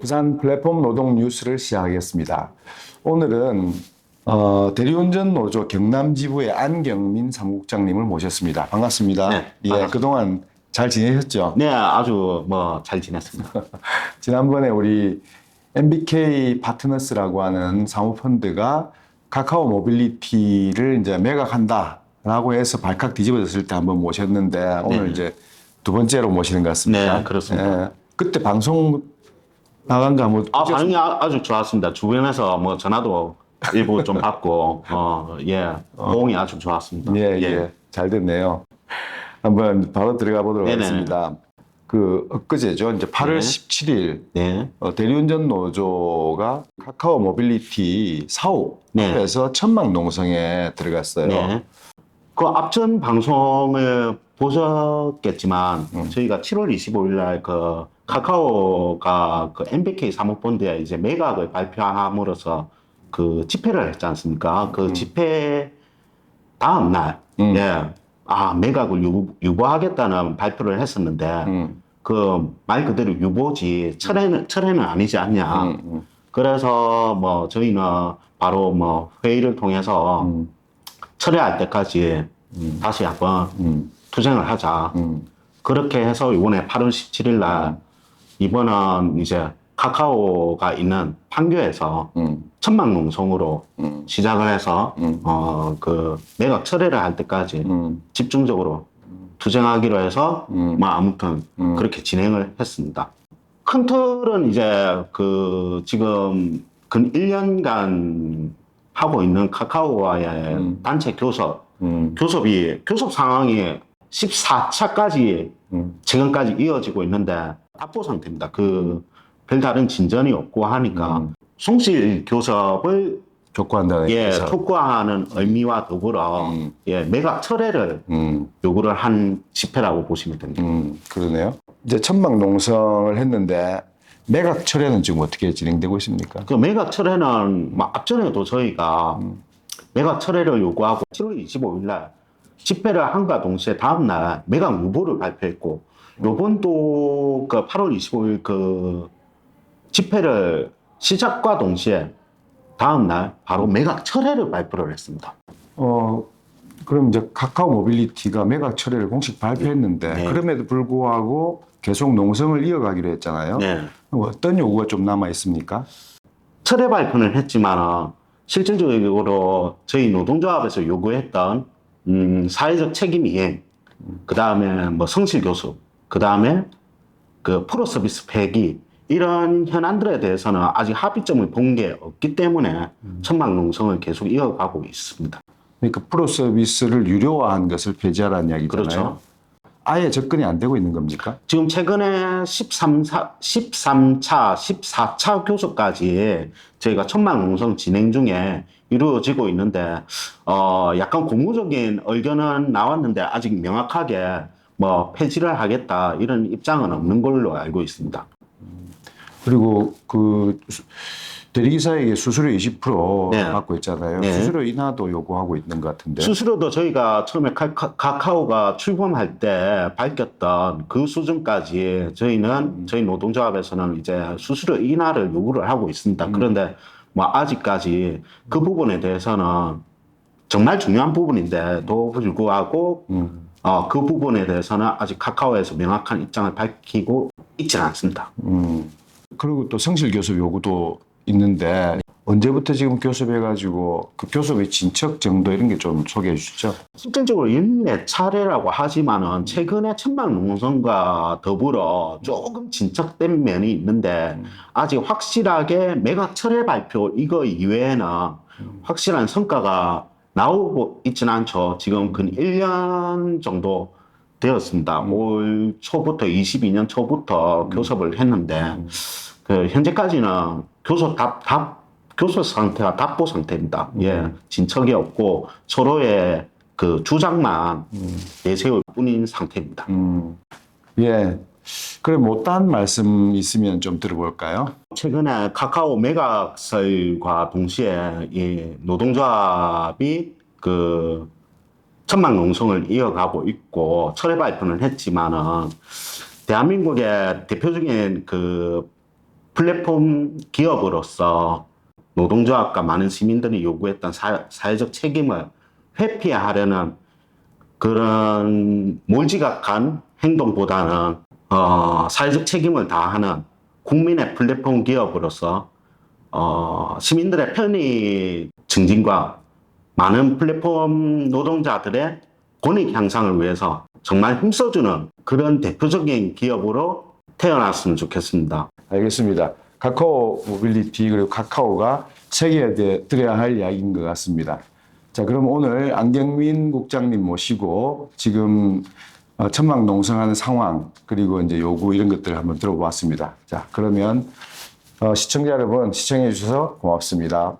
부산 플랫폼 노동 뉴스를 시작하겠습니다. 오늘은 어, 대리운전 노조 경남 지부의 안경민 사무국장님을 모셨습니다. 반갑습니다. 네, 예, 반갑습니다. 그동안 잘 지내셨죠? 네, 아주 뭐 잘 지냈습니다. 지난번에 우리 MBK 파트너스라고 하는 사모펀드가 카카오 모빌리티를 이제 매각한다라고 해서 발칵 뒤집어졌을 때 한번 모셨는데 오늘 네. 이제 두 번째로 모시는 것 같습니다. 네, 그렇습니다. 예, 그때 방송 나간 거 한번 아, 반응이 아- 아주 좋았습니다. 주변에서 뭐 전화도 일부 좀 받고, 어, 예, 호응이 아주 좋았습니다. 예, 예. 잘 됐네요. 한번 바로 들어가 보도록 네네. 하겠습니다. 그 엊그제죠. 이제 8월 네. 17일 네, 어, 대리운전 노조가 카카오 모빌리티 사업 네. 에서 천막 농성에 들어갔어요. 네. 그 앞전 방송을 보셨겠지만, 음. 저희가 7월 25일 날 그 카카오가 그 MBK 사모펀드에 이제 매각을 발표함으로써 그 집회를 했지 않습니까? 그 집회 다음 날, 음. 예, 아, 매각을 유보, 유보 하겠다는 발표를 했었는데, 음, 그 말 그대로 유보지, 철회는, 철회는 아니지 않냐. 음, 음, 그래서 뭐 저희는 바로 뭐 회의를 통해서 음, 철회할 때까지 음, 다시 한번 음, 투쟁을 하자. 음. 그렇게 해서 이번에 8월 17일 날 이번은 이제 카카오가 있는 판교에서 음, 천막 농성으로 음, 시작을 해서 음. 어그 매각 철회를 할 때까지 음, 집중적으로 투쟁하기로 해서 음. 뭐 아무튼 음. 그렇게 진행을 했습니다. 큰 틀은 이제 그 지금 근 1년간 하고 있는 카카오와의 음. 단체 교섭, 음, 교섭이 교섭 상황이 14차까지 음. 지금까지 이어지고 있는데 답보 상태입니다. 그 별다른 진전이 없고 하니까 음. 송실 교섭을 촉구한다는 예, 얘기죠. 촉구하는 의미와 더불어 음. 예, 매각 철회를 음, 요구를 한 집회라고 보시면 됩니다. 음, 그러네요. 이제 천막 농성을 했는데 매각 철회는 지금 어떻게 진행되고 있습니까? 그 매각 철회는 뭐 앞전에도 저희가 매각 철회를 요구하고 7월 25일 날 집회를 한과 동시에 다음 날 매각 유보를 발표했고 요번도 그 8월 25일 그 집회를 시작과 동시에 다음 날 바로 매각 철회를 발표를 했습니다. 어, 그럼 이제 카카오 모빌리티가 매각 철회를 공식 발표했는데 네. 그럼에도 불구하고 계속 농성을 이어가기로 했잖아요. 네. 어떤 요구가 좀 남아 있습니까? 철회 발표는 했지만 실질적으로 저희 노동조합에서 요구했던 음, 사회적 책임 이행, 그 다음에 뭐 성실 교섭, 그 다음에 그 프로 서비스 폐기 이런 현안들에 대해서는 아직 합의점을 본 게 없기 때문에 천막 농성을 계속 이어가고 있습니다. 그러니까 프로 서비스를 유료화한 것을 폐지하라는 이야기잖아요. 그렇죠. 아예 접근이 안 되고 있는 겁니까? 지금 최근에 13, 13차, 14차 교섭까지 저희가 천막 농성 진행 중에 이루어지고 있는데, 어, 약간 고무적인 의견은 나왔는데 아직 명확하게 뭐 폐지를 하겠다 이런 입장은 없는 걸로 알고 있습니다. 그리고 그 수- 대리기사에게 수수료 20% 네. 받고 있잖아요. 네. 수수료 인하도 요구하고 있는 것 같은데. 수수료도 저희가 처음에 카, 카 오가 출범할 때 밝혔던 그 수준까지 저희는 저희 노동조합에서는 이제 수수료 인하를 요구를 하고 있습니다. 그런데 뭐 아직까지 그 부분에 대해서는 정말 중요한 부분인데도 불구하고 음, 어, 그 부분에 대해서는 아직 카카오에서 명확한 입장을 밝히고 있지는 않습니다. 음. 그리고 또 성실 교섭 요구도 있는데 언제부터 지금 교섭해가지고 그 교섭의 진척 정도 이런 게 좀 소개해 주시죠. 실질적으로 일네 차례라고 하지만은 최근에 천막 농성과 더불어 조금 진척된 면이 있는데 아직 확실하게 매각 철회 발표 이거 이외에는 확실한 성과가 나오고 있지는 않죠. 지금 근 1년 정도 되었습니다. 올 초부터 22년 초부터 교섭을 했는데 그 현재까지는 교섭 답, 답 교섭 상태가 답보 상태입니다. 예, 진척이 없고 서로의 그 주장만 내세울 뿐인 상태입니다. 음. 예. 그래 못한 말씀 있으면 좀 들어볼까요? 최근에 카카오 매각설과 동시에 이 노동조합이 그 천막 농성을 이어가고 있고 철회 발표는 했지만은 대한민국의 대표적인 그 플랫폼 기업으로서 노동조합과 많은 시민들이 요구했던 사, 사회적 책임을 회피하려는 그런 몰지각한 행동보다는 어, 사회적 책임을 다하는 국민의 플랫폼 기업으로서 어, 시민들의 편의 증진과 많은 플랫폼 노동자들의 권익 향상을 위해서 정말 힘써주는 그런 대표적인 기업으로 태어났으면 좋겠습니다. 알겠습니다. 카카오 모빌리티 그리고 카카오가 책에 대해 들어야 할 이야기인 것 같습니다. 자, 그럼 오늘 안경민 국장님 모시고 지금 어, 천막 농성하는 상황 그리고 이제 요구 이런 것들을 한번 들어보았습니다. 자, 그러면 어, 시청자 여러분 시청해 주셔서 고맙습니다.